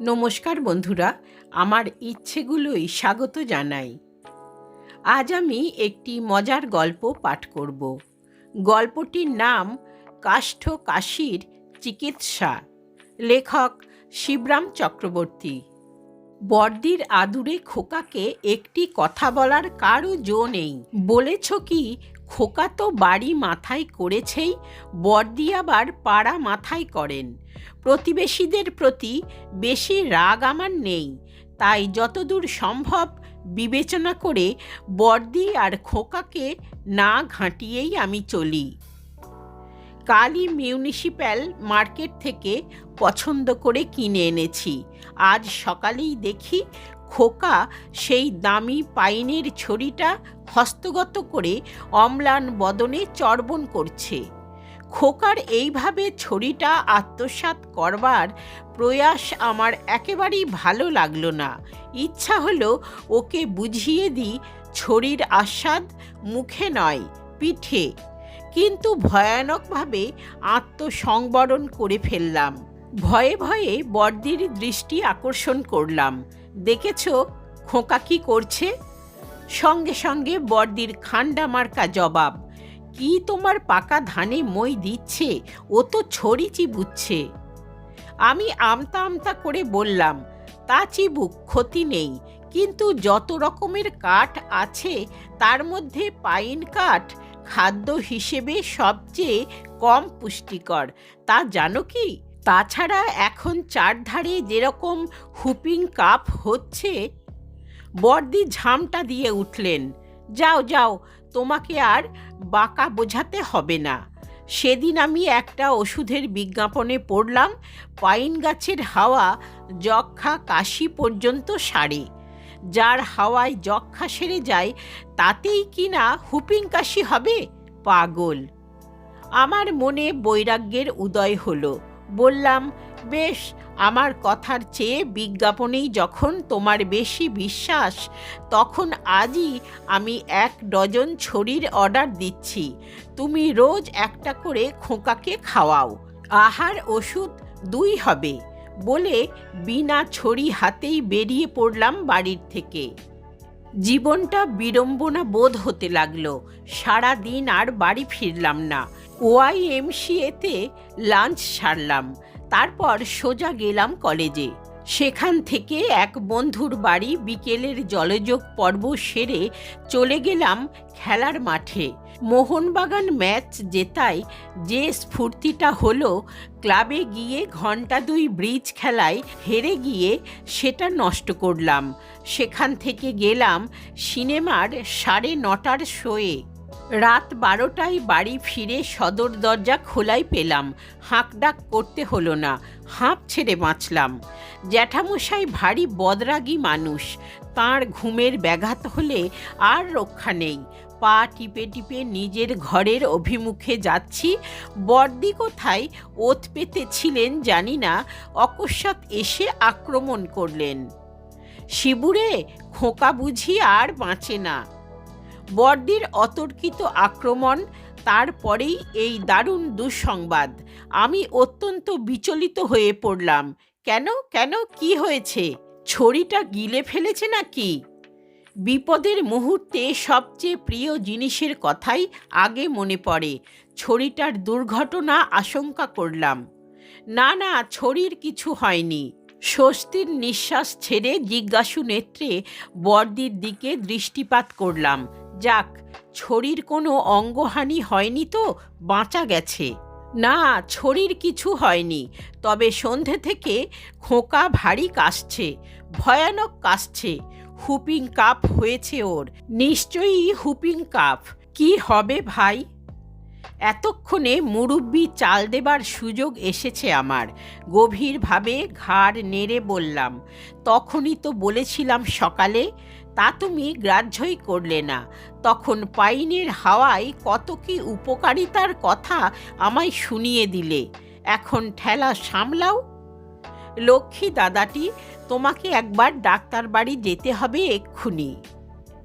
নমস্কার বন্ধুরা, আমার ইচ্ছেগুলোই স্বাগত জানাই। আজ আমি একটি মজার গল্প পাঠ করব। গল্পটির নাম কাষ্ঠ কাশির চিকিৎসা। লেখক শিবরাম চক্রবর্তী। বর্দির আদুরে খোকাকে একটি কথা বলার কারও জো নেই। বলেছ কি খোকা তো বাড়ি মাথায় করেছেই বর্দি আবার পাড়া মাথায় করেন। প্রতিবেশীদের প্রতি বেশি রাগ আমার নেই, তাই যতদূর সম্ভব বিবেচনা করে বর্দি আর খোকাকে না ঘাঁটিয়েই আমি চলি। কালই মিউনিসিপ্যাল মার্কেট থেকে পছন্দ করে কিনে এনেছি। আজ সকালেই দেখি খোকা সেই দামি পাইনের ছড়িটা হস্তগত করে অম্লান বদনে চর্বণ করছে। খোকার এইভাবে ছড়িটা আত্মসাৎ করবার প্রয়াস আমার একেবারেই ভালো লাগল না। ইচ্ছা হলো ওকে বুঝিয়ে দিই, ছড়ির আস্বাদ মুখে নয়, পিঠে। কিন্তু ভয়ানকভাবে আত্মসংবরণ করে ফেললাম। ভয়ে ভয়ে বর্দির দৃষ্টি আকর্ষণ করলাম। দেখেছ খোঁকা কি করছে? সঙ্গে সঙ্গে বর্দির খান্ডা মার্কা জবাব, কি তোমার পাকা ধানে মই দিচ্ছে? ও তো ছড়ি চিবুচ্ছে। আমি আমতা আমতা করে বললাম, তা চিবুক, ক্ষতি নেই। কিন্তু যত রকমের কাঠ আছে, তার মধ্যে পাইন কাঠ খাদ্য হিসেবে সবচেয়ে কম পুষ্টিকর। তা জানো কি? তাছাড়া এখন চারধারে যেরকম হুপিং কাপ হচ্ছে, বর্দি ঝামটা দিয়ে উঠলেন, যাও যাও, তোমাকে আর বাঁকা বোঝাতে হবে না। সেদিন আমি একটা ওষুধের বিজ্ঞাপনে পড়লাম, পাইন গাছের হাওয়া যক্ষা কাশি পর্যন্ত সারে। যার হাওয়ায় যক্ষা সেরে যায়, তাতেই কি না হুপিং কাশি হবে? পাগল। আমার মনে বৈরাগ্যের উদয় হলো। বললাম, বেশ, আমার কথার চেয়ে বিজ্ঞাপনেই যখন তোমার বেশি বিশ্বাস, তখন আজই আমি এক ডজন ছড়ির অর্ডার দিচ্ছি। তুমি রোজ একটা করে খোঁকাকে খাওয়াও। আহার ওষুধ দুই হবে। বলে বিনা ছড়ি হাতেই বেরিয়ে পড়লাম বাড়ির থেকে। জীবনটা বিড়ম্বনা বোধ হতে লাগল। সারা দিন আর বাড়ি ফিরলাম না। ওয়াইএমসিএতে লাঞ্চ সারলাম। তারপর সোজা গেলাম কলেজে। সেখান থেকে এক বন্ধুর বাড়ি বিকেলের জলযোগ পর্ব সেরে চলে গেলাম খেলার মাঠে। মোহনবাগান ম্যাচ জেতায় যে স্ফূর্তিটা হলো, ক্লাবে গিয়ে ঘণ্টা দুই ব্রিজ খেলায় হেরে গিয়ে সেটা নষ্ট করলাম। সেখান থেকে গেলাম সিনেমার সাড়ে নটার শোয়ে। রাত বারোটায় বাড়ি ফিরে সদর দরজা খোলাই পেলাম। হাঁকডাক করতে হলো না। হাঁপ ছেড়ে বাঁচলাম। জ্যাঠামশাই ভারী বদরাগী মানুষ। তার ঘুমের ব্যাঘাত হলে আর রক্ষা নেই। পা টিপে টিপে নিজের ঘরের অভিমুখে যাচ্ছি। বর্দি কোথায়? ওত পেতে ছিলেন জানি না। অকস্মাৎ এসে আক্রমণ করলেন। শিবুরে খোকা বুঝি আর বাঁচে না। বর্দির অতর্কিত আক্রমণ তারপরেই এই দারুণ দুঃসংবাদ। আমি অত্যন্ত বিচলিত হয়ে পড়লাম। কেন কেন, কি হয়েছে? ছড়িটা গিলে ফেলেছে নাকি? বিপদের মুহূর্তে সবচেয়ে প্রিয় জিনিসের কথাই আগে মনে পড়ে। ছড়িটার দুর্ঘটনা আশঙ্কা করলাম। না না, ছড়ির কিছু হয়নি। স্বস্তির নিঃশ্বাস ছেড়ে জিজ্ঞাসু নেত্রে বর্দির দিকে দৃষ্টিপাত করলাম। যাক, ছড়ির কোনো অঙ্গহানি হয়নি তো, বাঁচা গেছে। না, ছড়ির কিছু হয়নি, তবে সন্ধে থেকে খোঁকা ভারী কাশছে, ভয়ানক কাশছে, হুপিং কাপ হয়েছে ওর। নিশ্চয়ই হুপিং কাপ। কি হবে ভাই? এতক্ষণে মুরব্বি চাল দেবার সুযোগ এসেছে আমার, গভীরভাবে ঘাড় নেড়ে বললাম, তখনই তো বলেছিলাম সকালে তা তুমি গ্রাহ্যই করলে না। তখন পাইনের হাওয়ায় কত কি উপকারিতার কথা আমায় শুনিয়ে দিলে। এখন ঠেলা সামলাও। লক্ষ্মী দাদাটি, তোমাকে একবার ডাক্তার বাড়ি যেতে হবে এক্ষুনি।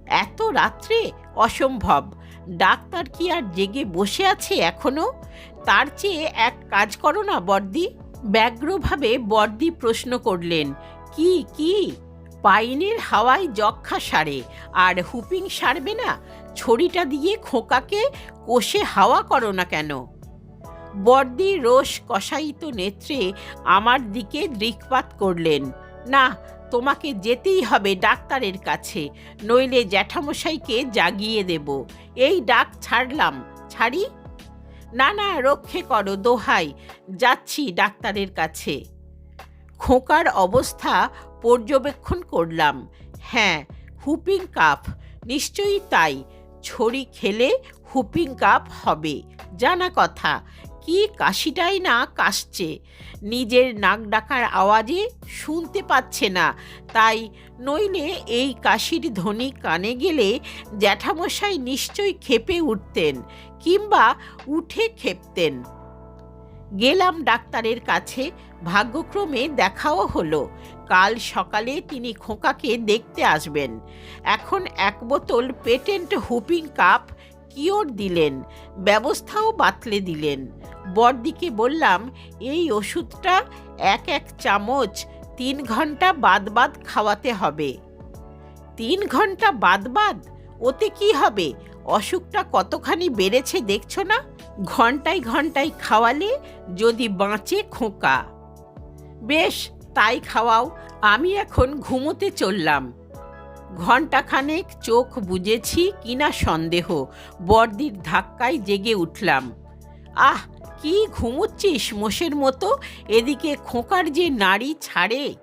এত রাত্রে? অসম্ভব। ডাক্তার কি আর জেগে বসে আছে এখনও? তার চেয়ে এক কাজ করো না বর্দি। ব্যগ্রভাবে বর্দি প্রশ্ন করলেন, কি কি? পাইনের হাওয়ায় যক্ষা সারে, আর হুপিং সারবে না? ছড়িটা দিয়ে খোকাকে কষে হাওয়া করো না কেন? বর্দি রোষ কষায়িত নেত্রে আমার দিকে দৃকপাত করলেন। না, তোমাকে যেতেই হবে ডাক্তারের কাছে, নইলে জ্যাঠামশাইকে জাগিয়ে দেব। এই ডাক ছাড়লাম। ছাড়ি? না না, রক্ষে করো দোহাই, যাচ্ছি ডাক্তারের কাছে। খোকার অবস্থা পর্যবেক্ষণ করলাম। হ্যাঁ হুপিং কাপ নিশ্চয়ই তাই। ছড়ি খেলে হুপিং কাপ হবে। জানা কথা। কি কাশিটাই না কাশছে। নিজের নাক ডাকার আওয়াজে শুনতে পাচ্ছে না। তাই নইলে এই কাশির ধ্বনি কানে গেলে জ্যাঠামশাই নিশ্চয়ই খেপে উঠতেন কিংবা উঠে খেপতেন। গেলাম ডাক্তারের কাছে। ভাগ্যক্রমে দেখাও হলো। কাল সকালে তিনি খোকাকে দেখতে আসবেন। এখন এক বোতল পেটেন্ট হুপিং কাপ, কিওর দিলেন, ব্যবস্থাও বাতলে দিলেন। বরদিকে বললাম, এই ওষুধটা এক এক চামচ তিন ঘণ্টা বাদ বাদ খাওয়াতে হবে। তিন ঘণ্টা বাদ বাদ? ওতে কি হবে? অসুখটা কতখানি বেড়েছে দেখছ না? ঘন্টায় ঘন্টায় খাওয়ালে যদি বাঁচে খোকা। বেশ তাই খাওয়াও, আমি এখন ঘুমোতে চললাম। ঘণ্টাখানেক চোখ বুঝেছি কিনা সন্দেহ, বর্দির ধাক্কায় জেগে উঠলাম। আহ, কি ঘুমোচ্ছিস মোষের মতো? এদিকে খোকার যে নাড়ি ছাড়ে।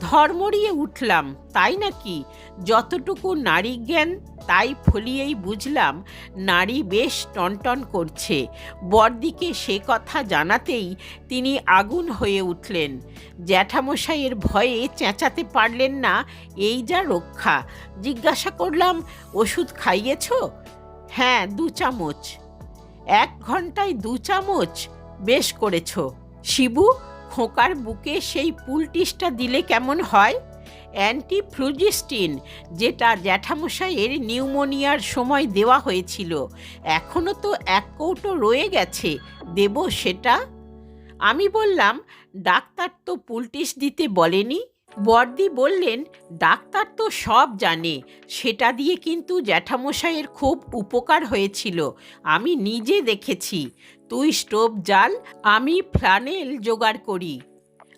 ধর্মড়িয়ে উঠলাম, তাই নাকি? যতটুকু নারী জ্ঞান, তাই ফলিয়েই বুঝলাম, নারী বেশ টনটন করছে। বরদিকে সে কথা জানাতেই তিনি আগুন হয়ে উঠলেন। জ্যাঠামশাইয়ের ভয়ে চেঁচাতে পারলেন না, এই যা রক্ষা। জিজ্ঞাসা করলাম, ওষুধ খাইয়েছ? হ্যাঁ দু চামচ। এক ঘন্টায় দু চামচ? বেশ করেছ। শিবু খোকার বুকে সেই পুলটিসটা দিলে কেমন হয়? অ্যান্টি ফ্লুজিস্টিন যেটা জ্যাঠামশাইয়ের নিউমোনিয়ার সময় দেওয়া হয়েছিল এখনও তো এক কৌটো রয়ে গেছে, দেব সেটা? আমি বললাম, ডাক্তার তো পুলটিস দিতে বলেনি? বর্দি বললেন, ডাক্তার তো সব জানে। সেটা দিয়ে কিন্তু জ্যাঠামশাইয়ের খুব উপকার হয়েছিল। আমি নিজে দেখেছি। তুই স্টোভ জাল, আমি ফ্লানেল জোগাড় করি।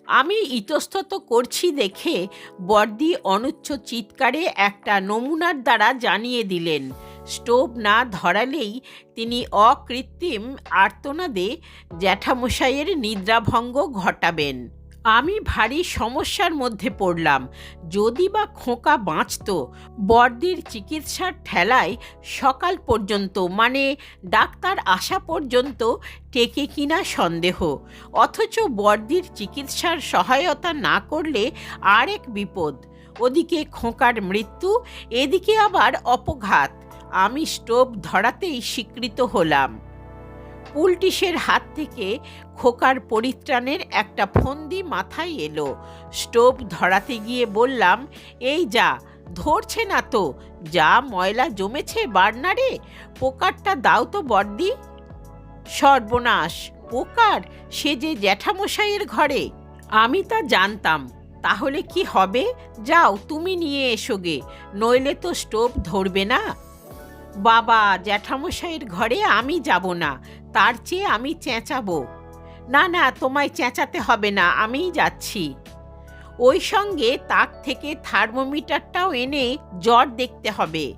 আমি ইতস্তত করছি দেখে বর্দি অনুচ্চ চিৎকারে একটা নমুনার দ্বারা জানিয়ে দিলেন। স্টোভ না ধরালেই তিনি অকৃত্রিম আর্তনাদে জ্যাঠামশাইয়ের নিদ্রাভঙ্গ ঘটাবেন। আমি ভারী সমস্যার মধ্যে পড়লাম। যদি বা খোঁকা বাঁচত বর্দির চিকিৎসার ঠেলায় সকাল পর্যন্ত মানে ডাক্তার আসা পর্যন্ত টেকে কিনা সন্দেহ। অথচ বর্দির চিকিৎসার সহায়তা না করলে আর এক বিপদ। ওদিকে খোঁকার মৃত্যু, এদিকে আবার অপঘাত। আমি স্টোভ ধরাতেই স্বীকৃত হলাম। পুলটিসের হাত থেকে খোকার পরিত্রাণের একটা ফন্দি মাথায় এলো। স্টোভ ধরাতে গিয়ে বললাম, এই যা, ধরছে না তো, যা ময়লা জমেছে বার্নারে, পোকারটা দাও তো বর্দি। সর্বনাশ, পোকার? সে যে জ্যাঠামশাইয়ের ঘরে? আমি তা জানতাম। তাহলে কি হবে? যাও, তুমি নিয়ে এসো গে, নইলে তো স্টোভ ধরবে না। বাবা, জ্যাঠামশাইয়ের ঘরে আমি যাব না, তার চেয়ে আমি চেঁচাবো। না না, তোমায় চেঁচাতে হবে না, আমিই যাচ্ছি। ওই সঙ্গে তাক থেকে থার্মোমিটারটাও এনে জ্বর দেখতে হবে।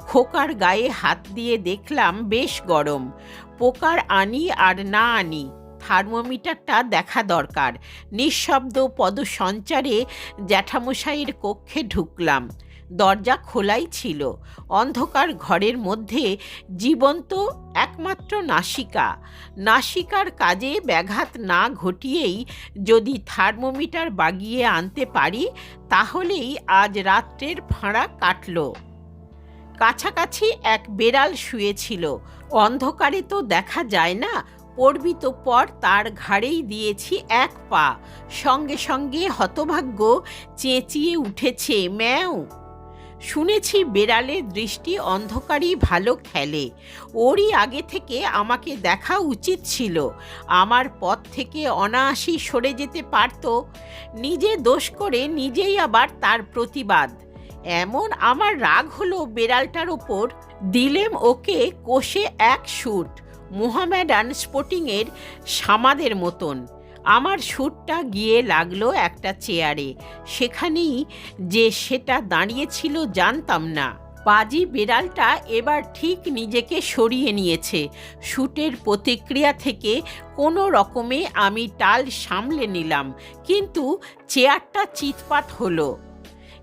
খোকার গায়ে হাত দিয়ে দেখলাম বেশ গরম। পোকার আনি আর না আনি, থার্মোমিটারটা দেখা দরকার। নিঃশব্দ পদসঞ্চারে জ্যাঠামশাইয়ের কক্ষে ঢুকলাম। দরজা খোলাই ছিল। অন্ধকার ঘরের মধ্যে জীবন্ত একমাত্র নাসিকা। নাসিকার কাজে ব্যাঘাত না ঘটিয়েই যদি থার্মোমিটার বাগিয়ে আনতে পারি, তাহলেই আজ রাত্রের ফাঁড়া কাটল। কাছাকাছি এক বেড়াল শুয়েছিল। অন্ধকারে তো দেখা যায় না পড়বি তো পর তার ঘাড়েই দিয়েছি এক পা। সঙ্গে সঙ্গে হতভাগ্য চেঁচিয়ে উঠেছে, ম্যাও! শুনেছি বেড়ালের দৃষ্টি অন্ধকারই ভালো খেলে। ওরই আগে থেকে আমাকে দেখা উচিত ছিল। আমার পথ থেকে অনায়াসই সরে যেতে পারত। নিজে দোষ করে নিজেই আবার তার প্রতিবাদ। এমন আমার রাগ হলো বেড়ালটার ওপর। দিলেম ওকে কোষে এক শুট। মোহামেডান স্পোর্টিংয়ের সামাদের মতন। আমার শ্যুটটা গিয়ে লাগল একটা চেয়ারে। সেখানেই যে সেটা দাঁড়িয়েছিল জানতাম না। পাজি বিড়ালটা এবার ঠিক নিজেকে সরিয়ে নিয়েছে। শ্যুটের প্রতিক্রিয়া থেকে কোনো রকমে আমি টাল সামলে নিলাম, কিন্তু চেয়ারটা চিৎপাত হলো।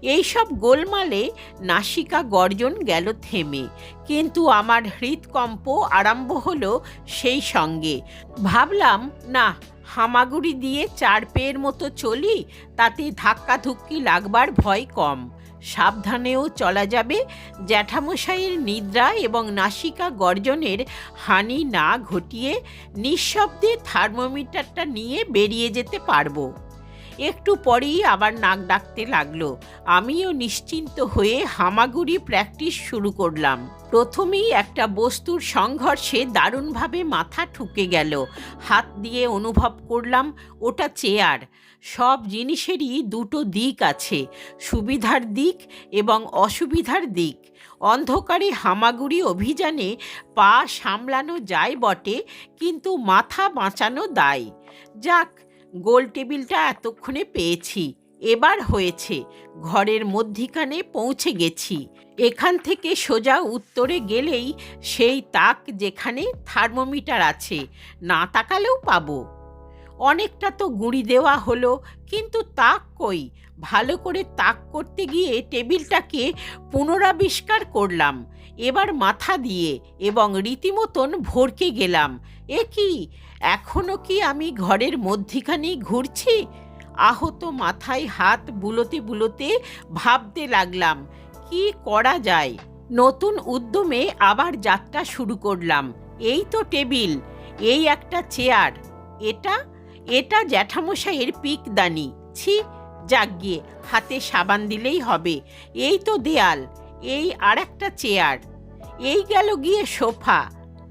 এইসব গোলমালে নাসিকা গর্জন গেল থেমে, কিন্তু আমার হৃদকম্প আরম্ভ হলো সেই সঙ্গে। ভাবলাম, না হামাগুড়ি দিয়ে চার পেয়ের মতো চলি, তাতে ধাক্কা ধুক্কি লাগবার ভয় কম। সাবধানেও চলা যাবে, জ্যাঠামশাইয়ের নিদ্রা এবং নাসিকা গর্জনের হানি না ঘটিয়ে নিঃশব্দে থার্মোমিটারটা নিয়ে বেরিয়ে যেতে পারব। একটু পরেই আবার নাক ডাকতে লাগল। আমিও নিশ্চিন্ত হয়ে হামাগুড়ি প্র্যাকটিস শুরু করলাম। প্রথমেই একটা বস্তুর সংঘর্ষে দারুণভাবে মাথা ঠুকে গেল। হাত দিয়ে অনুভব করলাম, ওটা চেয়ার সব জিনিসেরই দুটো দিক আছে, সুবিধার দিক এবং অসুবিধার দিক। অন্ধকারে হামাগুড়ি অভিযানে পা সামলানো যায় বটে, কিন্তু মাথা বাঁচানো দায়। যাক গোল টেবিলটা এতক্ষণে পেয়েছি। এবার হয়েছে, ঘরের মধ্যিখানে পৌঁছে গেছি। এখান থেকে সোজা উত্তরে গেলেই সেই তাক যেখানে থার্মোমিটার আছে, না তাকালেও পাবো। অনেকটা তো গুঁড়ি দেওয়া হলো, কিন্তু তাক কই? ভালো করে তাক করতে গিয়ে টেবিলটাকে পুনরাবিষ্কার করলাম। এবার মাথা দিয়ে এবং রীতিমতন ভরকে গেলাম। এ কি? এখনও কি আমি ঘরের মধ্যিখানেই ঘুরছি? আহত মাথায় হাত বুলোতে বুলোতে ভাবতে লাগলাম, কি করা যায়? নতুন উদ্যমে আবার যাত্রা শুরু করলাম। এই তো টেবিল, এই একটা চেয়ার, এটা এটা জ্যাঠামশাইয়ের পিকদানি, ছি, যাক গিয়ে, হাতে সাবান দিলেই হবে। এই তো দেয়াল, এই আর একটা চেয়ার, এই গেল গিয়ে সোফা,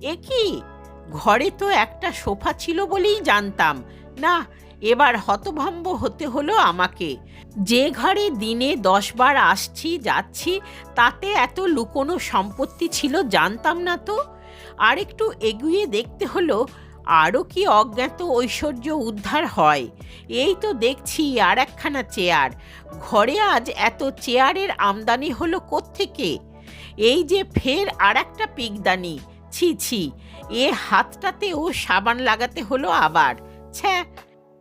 এ কি? ঘরে তো একটা সোফা ছিল বলেই জানতাম। না, এবার হতভম্ব হতে হলো আমাকে। যে ঘরে দিনে দশবার আসছি, যাচ্ছি, তাতে এত লুকোনো সম্পত্তি ছিল জানতাম না তো। আর একটু এগিয়ে দেখতে হলো আরও কি অজ্ঞাত ঐশ্বর্য উদ্ধার হয়। এই তো দেখছি আর একখানা চেয়ার। ঘরে আজ এত চেয়ারের আমদানি হলো কোত্থেকে? এই যে ফের আর একটা পিকদানি। ছি ছি এ হাতটাতেও সাবান লাগাতে হলো আবার। ছ্যা,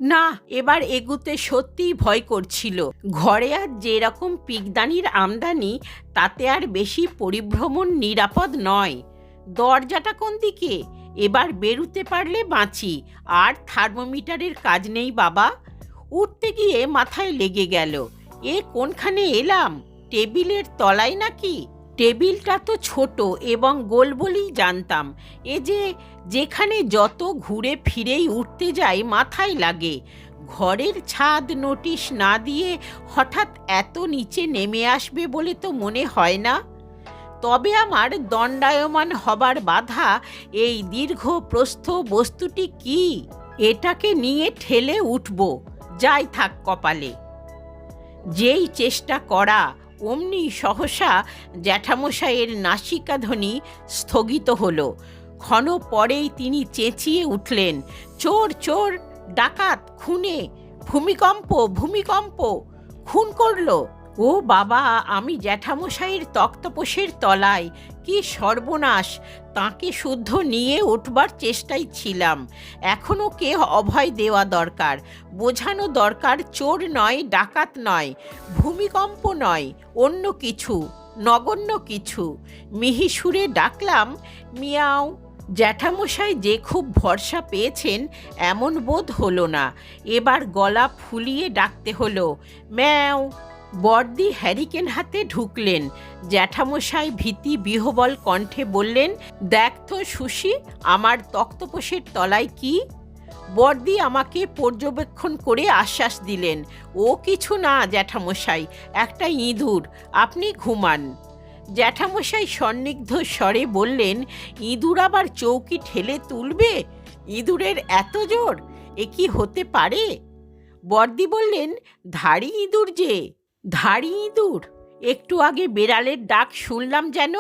না, এবার এগুতে সত্যিই ভয় করছিল। ঘরে আর যেরকম পিকদানির আমদানি, তাতে আর বেশি পরিভ্রমণ নিরাপদ নয়। দরজাটা কোন দিকে? এবার বেরুতে পারলে বাঁচি। আর থার্মোমিটারের কাজ নেই বাবা। উঠতে গিয়ে মাথায় লেগে গেল। এ কোনখানে এলাম? টেবিলের তলায় নাকি? টেবিলটা তো ছোট এবং গোল বলেই জানতাম। এ যে যেখানে যত ঘুরে ফিরেই উঠতে যাই মাথায় লাগে। ঘরের ছাদ নোটিশ না দিয়ে হঠাৎ এত নিচে নেমে আসবে বলে তো মনে হয় না। তবে আমার দণ্ডায়মান হবার বাধা, এই দীর্ঘ প্রস্থ বস্তুটি কি? এটাকে নিয়ে ঠেলে উঠব। যাই থাক কপালে। যেই চেষ্টা করা অমনি সহসা জ্যাঠামশাইয়ের নাসিকাধ্বনি স্থগিত হল। ক্ষণ পরেই তিনি চেঁচিয়ে উঠলেন, চোর চোর, ডাকাত, খুনে, ভূমিকম্প ভূমিকম্প, খুন করল? ও বাবা, আমি জ্যাঠামশাইয়ের তক্তপোষের তলায়। কি সর্বনাশ! তাকে শুদ্ধ নিয়ে উঠবার চেষ্টায় ছিলাম। এখনও কে অভয় দেওয়া দরকার? বোঝানো দরকার চোর নয়, ডাকাত নয়, ভূমিকম্প নয়, অন্য কিছু, নগণ্য কিছু। মিহি সুরে ডাকলাম, মিয়াও, জ্যাঠামশাই যে খুব ভরসা পেয়েছেন, এমন বোধ হলো না। এবার গলা ফুলিয়ে ডাকতে হলো, ম্যাও বর্দি হ্যারিকেন হাতে ঢুকলেন। জ্যাঠামশাই ভীতি বিহবল কণ্ঠে বললেন, দেখ তো সুশি, আমার তক্তপোষের তলায় কি? বর্দি আমাকে পর্যবেক্ষণ করে আশ্বাস দিলেন, ও কিছু না জ্যাঠামশাই, একটা ইঁদুর, আপনি ঘুমান। জ্যাঠামশাই সন্নিগ্ধ স্বরে বললেন, ইঁদুর আবার চৌকি ঠেলে তুলবে? ইঁদুরের এত জোর, এ কি হতে পারে? বর্দি বললেন, ধাড়ি ইঁদুর যে। ধাড়ি ইঁদুর? একটু আগে বেড়ালের ডাক শুনলাম যেন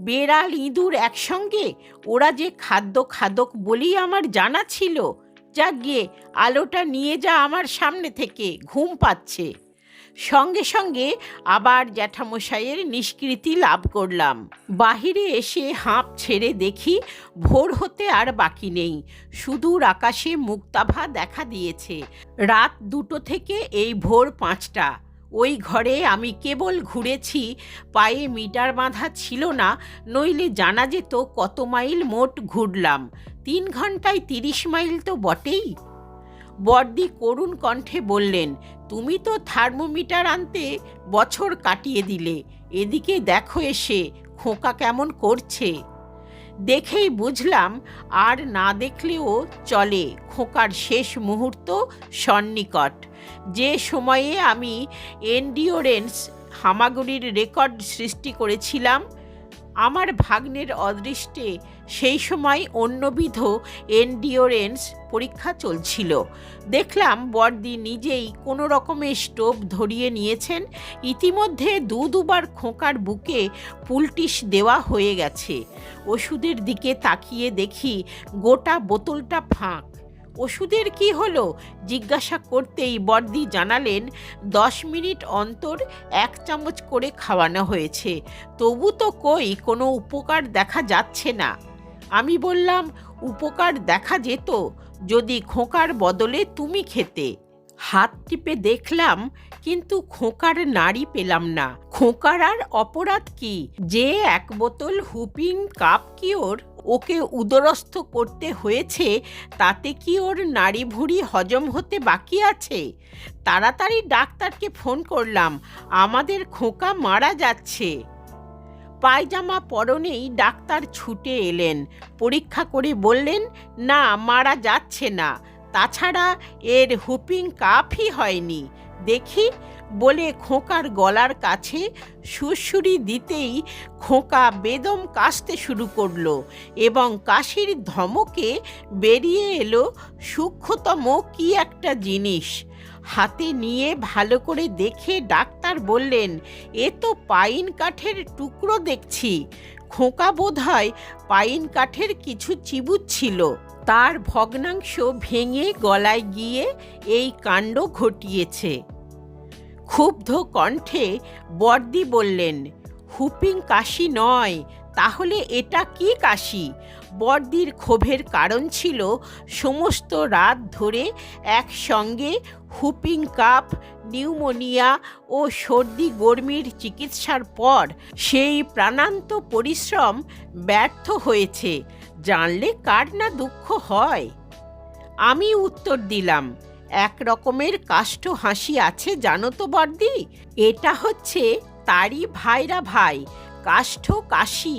বেড়াল ইঁদুর একসঙ্গে ওরা যে খাদ্য খাদক বলেই আমার জানা ছিল। যাক গিয়ে আলোটা নিয়ে যা আমার সামনে থেকে, ঘুম পাচ্ছে। সঙ্গে সঙ্গে আবার জ্যাঠামশাইয়ের নিষ্কৃতি লাভ করলাম। বাহিরে এসে হাঁপ ছেড়ে দেখি ভোর হতে আর বাকি নেই। সুদূর আকাশে মুক্তাভা দেখা দিয়েছে। রাত দুটো থেকে এই ভোর পাঁচটা। ওই ঘরে আমি কেবল ঘুরেছি, পায়ে মিটার বাঁধা ছিল না, নইলে জানা যেত কত মাইল মোট ঘুরলাম। তিন ঘন্টায় তিরিশ মাইল তো বটেই। বর্দি করুণ কণ্ঠে বললেন, তুমি তো থার্মোমিটার আনতে বছর কাটিয়ে দিলে, এদিকে দেখো এসে খোঁকা কেমন করছে। দেখেই বুঝলাম, আর না দেখলেও চলে খোকার শেষ মুহূর্ত সন্নিকট। যে সময়ে আমি এন্ডিওরেন্স হামাগুড়ির রেকর্ড সৃষ্টি করেছিলাম, আমার ভাগ্নের অদৃষ্টে সেই সময় অন্যবিধ এন্ডিওরেন্স পরীক্ষা চলছিল। দেখলাম বর্দি নিজেই কোনো রকমের স্টোভ ধরিয়ে নিয়েছেন, ইতিমধ্যে দু দুবার খোঁকার বুকে পুলটিস দেওয়া হয়ে গেছে। ওষুধের দিকে তাকিয়ে দেখি গোটা বোতলটা ফাঁক। ওষুধের কি হলো? জিজ্ঞাসা করতেই বর্দি জানালেন, দশ মিনিট অন্তর এক চামচ করে খাওয়ানো হয়েছে। তবু তো কই, কোনো উপকার দেখা যাচ্ছে না। আমি বললাম, উপকার দেখা যেত, যদি খোঁকার বদলে তুমি খেতে। হাত টিপে দেখলাম, কিন্তু খোঁকার নাড়ি পেলাম না। খোঁকার আর অপরাধ কি? যে এক বোতল হুপিং কাপ কি ওর? ওকে উদরস্থ করতে হয়েছে, তাতে কি ওর নাড়ি ভুঁড়ি হজম হতে বাকি আছে? তাড়াতাড়ি ডাক্তারকে ফোন করলাম, আমাদের খোঁকা মারা যাচ্ছে। পায়জামা পরনেই ডাক্তার ছুটে এলেন, পরীক্ষা করে বললেন, না, মারা যাচ্ছে না। তাছাড়া এর হুপিং কাফই হয়নি। দেখি বলে খোঁকার গলার কাছে সুরসুরি দিতেই খোঁকা বেদম কাশতে শুরু করল এবং কাশির ধমকে বেরিয়ে এলো, সূক্ষ্মতম কি একটা জিনিস? হাতে নিয়ে ভালো করে দেখে ডাক্তার বললেন, এ তো পাইন কাঠের টুকরো দেখছি। খোঁকা বোধ হয় পাইন কাঠের কিছু চিবুত ছিল। তার ভগ্নাংশ ভেঙে গলায় গিয়ে এই কাণ্ড ঘটিয়েছে। ক্ষুব্ধ কণ্ঠে বর্দি বললেন, হুপিং কাশি নয়, তাহলে এটা কি কাশি? বর্দির ক্ষোভের কারণ ছিল সমস্ত রাত ধরে একসঙ্গে হুপিং কাপ, নিউমোনিয়া ও সর্দি গর্মির চিকিৎসার পর সেই প্রাণান্ত পরিশ্রম ব্যর্থ হয়েছে। জানলে কার না দুঃখ হয়। আমি উত্তর দিলাম, এক রকমের কাষ্ঠ হাসি আছে জানো তো বর্দি? এটা হচ্ছে তারই ভাইরা ভাই, কাষ্ঠ কাশি।